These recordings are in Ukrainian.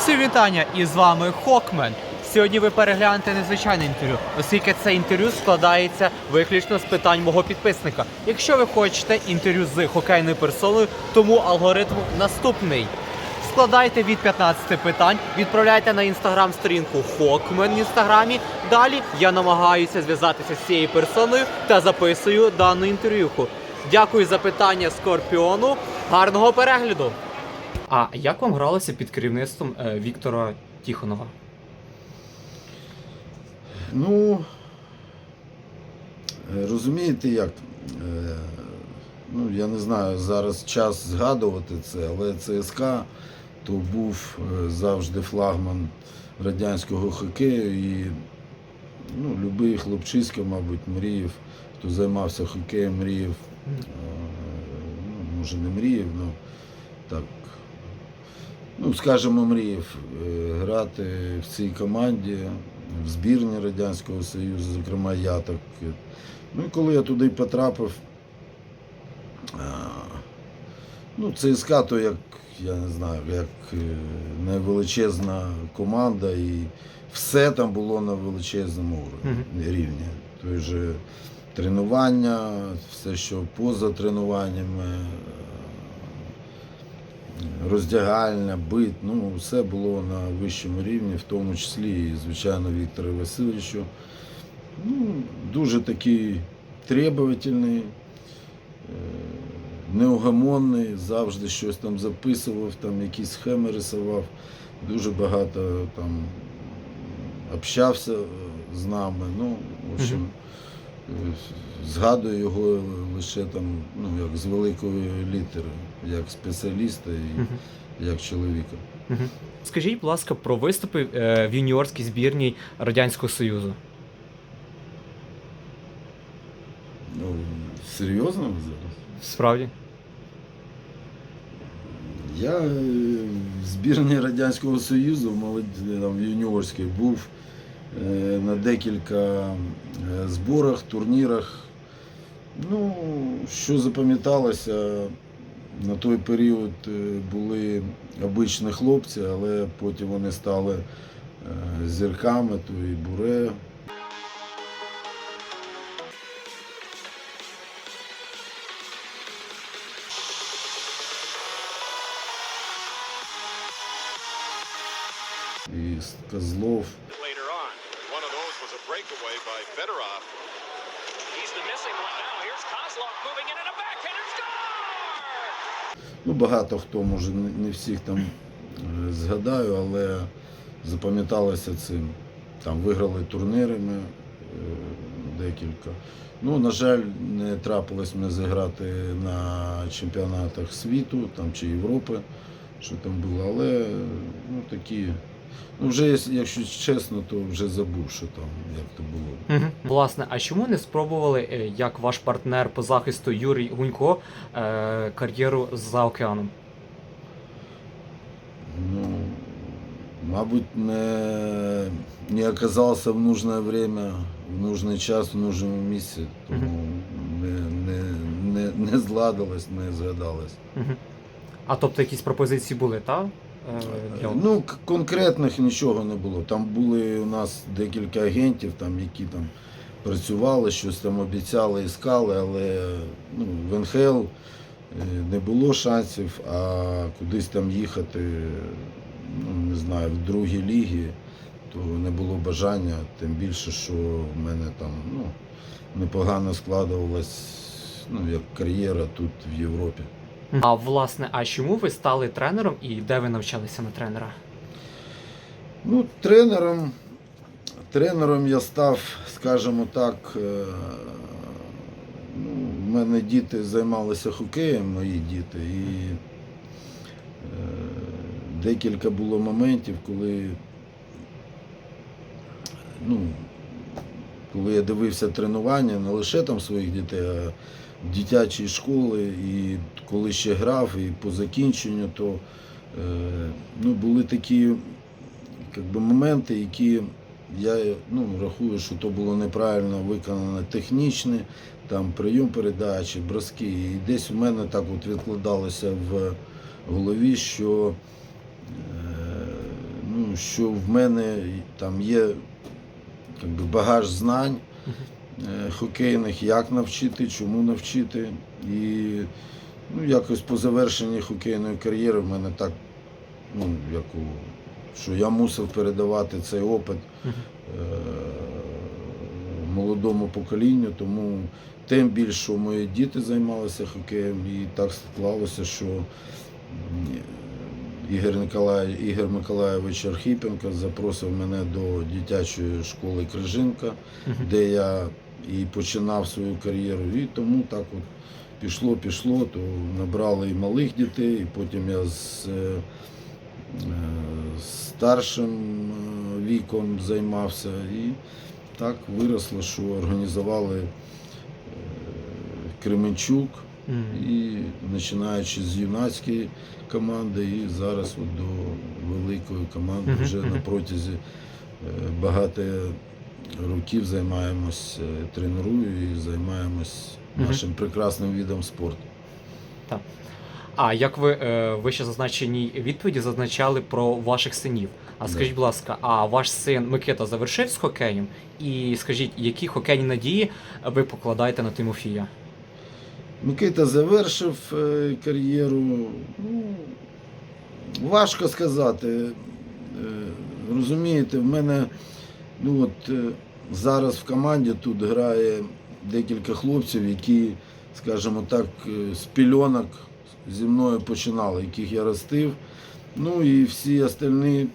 Всі вітання і з вами Хокмен. Сьогодні ви переглянете незвичайне інтерв'ю, оскільки це інтерв'ю складається виключно з питань мого підписника. Якщо ви хочете інтерв'ю з хокейною персоною, тому алгоритм наступний. Складайте від 15 питань, відправляйте на інстаграм-сторінку Хокмен в інстаграмі. Далі я намагаюся зв'язатися з цією персоною та записую дану інтерв'юху. Дякую за питання Скорпіону. Гарного перегляду! А як вам гралося під керівництвом е, Віктора Тіхонова? Ну, е, розумієте як? Е, Ну, я не знаю, зараз час згадувати це, але ЦСКА то був завжди флагман радянського хокею і ну, любий хлопчиська, мабуть, мріяв, хто займався хокеєм, мріяв, ну, може не мріяв, ну так, ну, скажімо, мріяв е, грати в цій команді, в збірні Радянського Союзу, зокрема я так. е. Ну і коли я туди потрапив, а, ну, ЦСКА, то як, я не знаю, як е, невеличезна команда, і все там було на величезному рівні. Той же тренування, все, що поза тренуваннями, е, роздягальня, бит, ну, все було на вищому рівні, в тому числі і, звичайно, Віктору Васильовичу. Ну, дуже такий требовательний, е, неугомонний, завжди щось там записував, там якісь схеми рисував, дуже багато там общався е, з нами. Ну, в общем, згадую його лише там, ну, як з великої літери, як спеціаліста і як чоловіка. Скажіть, будь ласка, про виступи е, в юніорській збірній Радянського Союзу. Ну, серйозно ви зараз? Справді? Я е, в збірні Радянського Союзу в молоді, там, в юніорській був е, на декілька е, зборах, турнірах. Ну, що запам'яталося, на той період е, були обичні хлопці, але потім вони стали е, зірками, то і буре. Козлов. Ну, багато хто, може, не всіх там е, згадаю, але запам'яталося цим. Там виграли турнирами е, декілька. Ну, на жаль, не трапилось мені зіграти на чемпіонатах світу там, чи Європи, що там було, але ну, такі. Ну, вже, якщо чесно, то вже забув, що там, як то було. Угу. Власне, а чому не спробували, е, як ваш партнер по захисту Юрій Гунько, е, кар'єру за океаном? Ну, мабуть, не, не оказався в нужне время, в нужний час, в нужному місці, тому не, не, не, не зладилось, не згадалось. Угу. А тобто якісь пропозиції були, так? Для? Ну, конкретних нічого не було. Там були у нас декілька агентів, там, які там працювали, щось там обіцяли, іскали, але ну, в НХЛ е, не було шансів, а кудись там їхати, ну, не знаю, в другі ліги, то не було бажання, тим більше, що в мене там ну, непогано складувалась ну, як кар'єра тут в Європі. А власне, а чому ви стали тренером і де ви навчалися на тренера? Ну, тренером, тренером я став, скажімо так. е, Ну, в мене діти займалися хокеєм, мої діти, і е, декілька було моментів, коли, ну, коли я дивився тренування не лише там своїх дітей, а дитячої школи, і коли ще грав, і по закінченню, то е, ну, були такі як би, моменти, які я ну, рахую, що то було неправильно виконано технічне, там прийом передачі, броски. І десь у мене так от відкладалося в голові, що е, ну, що в мене там є як би, багаж знань хокейних, як навчити, чому навчити. І ну, якось по завершенні хокейної кар'єри в мене так, ну, як у, що я мусив передавати цей опит е, молодому поколінню, тому тим більше, мої діти займалися хокеєм, і так склалося, що Ігор, Николай, Ігор Миколайович Архіпенко запросив мене до дитячої школи Крижинка, де я і починав свою кар'єру. І тому так от пішло, пішло, то набрали і малих дітей, і потім я з е, е, старшим е, віком займався. І так виросло, що організували Кременчук. І починаючи з юнацької команди, і зараз от до великої команди вже на протязі багато років займаємось, е, тренерую і займаємось Мгм. нашим прекрасним видом спорту. Так. А як ви е, ви ще зазначеній відповіді зазначали про ваших синів? А скажіть, будь ласка, а ваш син Микита завершив з хокеєм? І скажіть, які хокейні надії ви покладаєте на Тимофія? Микита завершив е, кар'єру. Ну, важко сказати. Е, Розумієте, в мене ну от, е, зараз в команді тут грає декілька хлопців, які, скажімо так, е, з пільонок зі мною починали, яких я ростив. Ну і всі остальні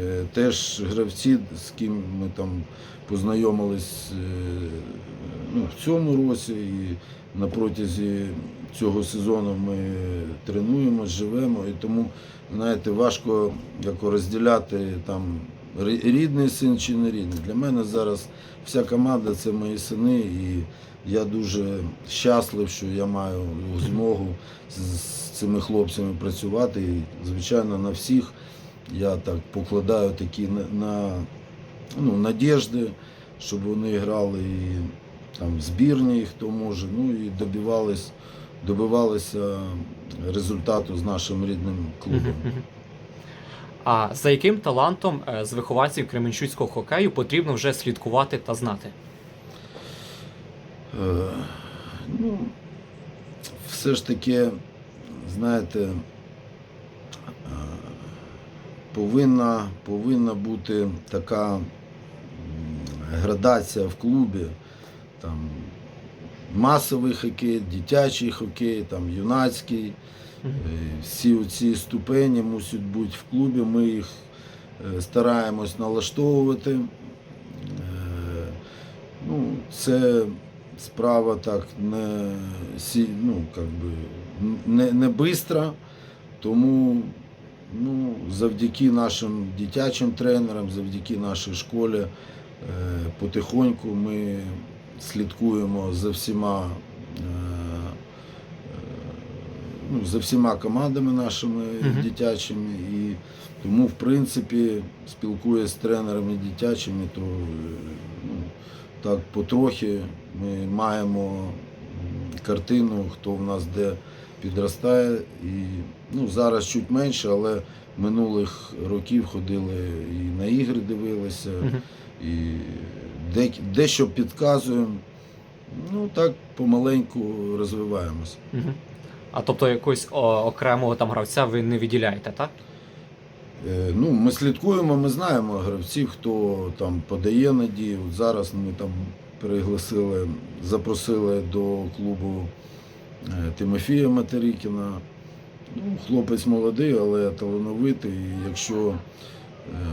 е, теж гравці, з ким ми там познайомились ну, в цьому році і на протязі цього сезону ми тренуємося, живемо, і тому, знаєте, важко як розділяти там рідний син чи не рідний. Для мене зараз вся команда це мої сини, і я дуже щаслив, що я маю змогу з, цими хлопцями працювати. І, звичайно, на всіх я так покладаю такі на, ну, надіжди, щоб вони грали і там збірні, хто може, ну і добивались, добивалися результату з нашим рідним клубом. А за яким талантом е, з вихованців Кременчуцького хокею потрібно вже слідкувати та знати? Е, ну, все ж таки, знаєте, е, повинна, повинна бути така градація в клубі. Там, масовий хокей, дитячий хокей, там, юнацький. Е, Всі ці ступені мусять бути в клубі. Ми їх е, стараємось налаштовувати. Е, Ну, це справа так не, ну, как би, не, не бистра, тому ну, завдяки нашим дитячим тренерам, завдяки нашій школі потихоньку ми слідкуємо за всіма. е, е, Ну, за всіма командами нашими Мгм. дитячими, і тому, в принципі, спілкуясь з тренерами дитячими, то е, ну, так потрохи ми маємо картину, хто в нас де підростає. І ну, зараз чуть менше, але минулих років ходили і на ігри дивилися, Мгм. і дещо підказуємо. Ну так помаленьку розвиваємося. Мгм. А тобто якогось окремого там гравця ви не виділяєте, так? Е, Ну, ми слідкуємо, ми знаємо гравців, хто там подає надію. От зараз ми там пригласили, запросили до клубу е, Тимофія Матерікіна. Ну, хлопець молодий, але талановитий. І якщо, е,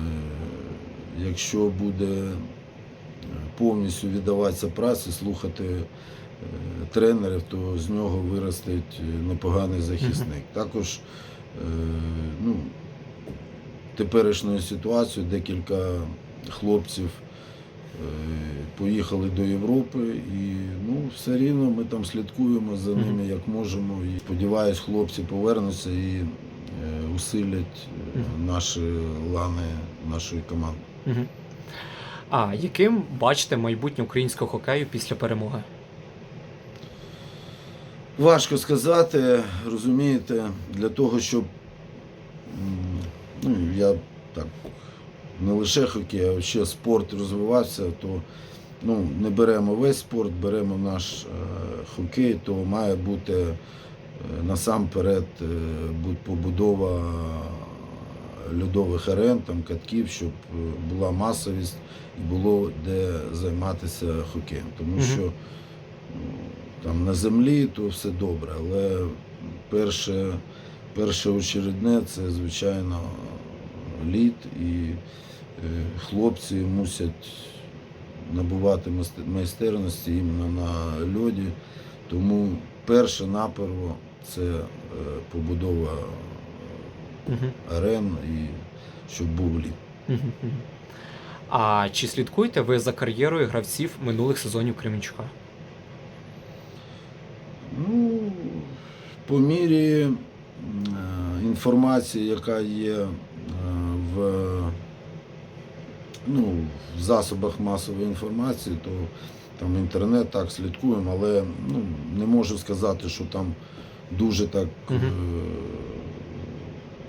якщо буде повністю віддаватися праці, слухати е, тренерів, то з нього виростить е, непоганий захисник. Також е, ну, теперішньою ситуацією декілька хлопців поїхали до Європи і ну, все рівно ми там слідкуємо за ними як можемо. І сподіваюсь, хлопці повернуться і усилять наші лани нашої команди. А яким бачите майбутнє українського хокею після перемоги? Важко сказати, розумієте, для того, щоб ну, я так, не лише хокей, а ще спорт розвивався, то ну, не беремо весь спорт, беремо наш е, хокей, то має бути е, насамперед е, побудова льодових арен, там, катків, щоб е, була масовість і було де займатися хокеєм. Тому Мгм. що там на землі то все добре, але перше, перше очередне це, звичайно, лід, і е, хлопці мусять набувати майст- майстерності іменно на льоді. Тому перше наперво це е, побудова Мгм. арен і щоб був лід. Мгм. А чи слідкуєте ви за кар'єрою гравців минулих сезонів Кременчука? Ну, по мірі е, інформації, яка є е, в, ну, в засобах масової інформації, то там інтернет так слідкуємо, але ну, не можу сказати, що там дуже так е.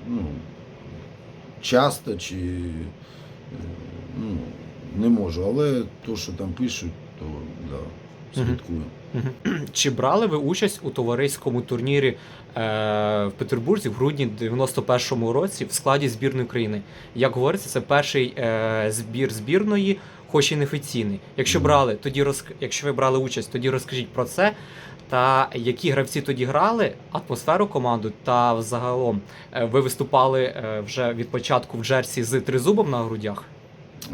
Ну, часто чи е, ну, не можу. Але то, що там пишуть, то да, слідкую. Чи брали ви участь у товариському турнірі е, в Петербурзі в грудні 91-му році в складі збірної України? Як говориться, це перший е, збір збірної, хоч і неофіційний. Якщо брали, тоді розк... якщо ви брали участь, тоді розкажіть про це. Та які гравці тоді грали, атмосферу команду, та взагалом е, ви виступали е, вже від початку в Джерсі з тризубом на грудях?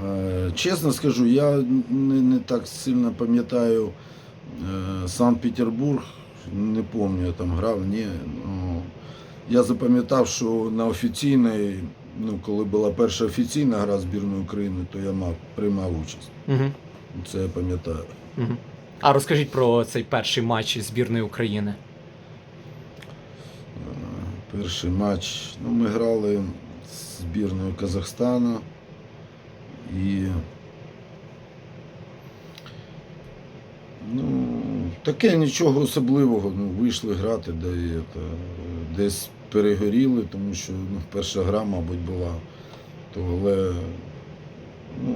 Е, Чесно скажу, я не, не так сильно пам'ятаю Санкт-Петербург, не пам'ятаю, я там грав, ні. Ну, я запам'ятав, що на офіційній, ну, коли була перша офіційна гра збірної України, то я мав, приймав участь. Угу. Це я пам'ятаю. Угу. А розкажіть про цей перший матч збірної України. Е, Перший матч. Ну, ми грали з збірною Казахстану і. Ну, таке нічого особливого. Ну, вийшли грати, де це, десь перегоріли, тому що ну, перша гра, мабуть, була. То, але ну,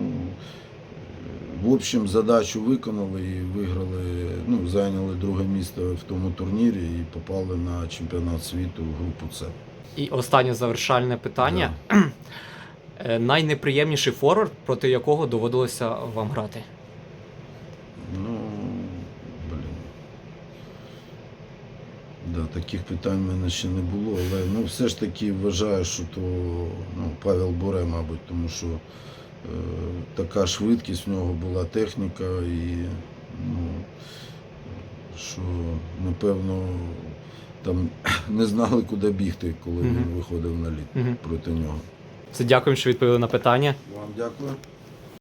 в общем, задачу виконали і виграли, ну, зайняли друге місце в тому турнірі і попали на чемпіонат світу в групу С. І останнє завершальне питання. Е, Найнеприємніший форвард, проти якого доводилося вам грати? Ну, блін. Да, таких питань в мене ще не було, але ну, все ж таки вважаю, що то ну, Павел Боре, мабуть, тому що е, така швидкість в нього була техніка і ну, що, напевно, там не знали, куди бігти, коли Мгм. він виходив на лід Мгм. проти нього. Це дякуємо, що відповіли на питання. Вам дякую.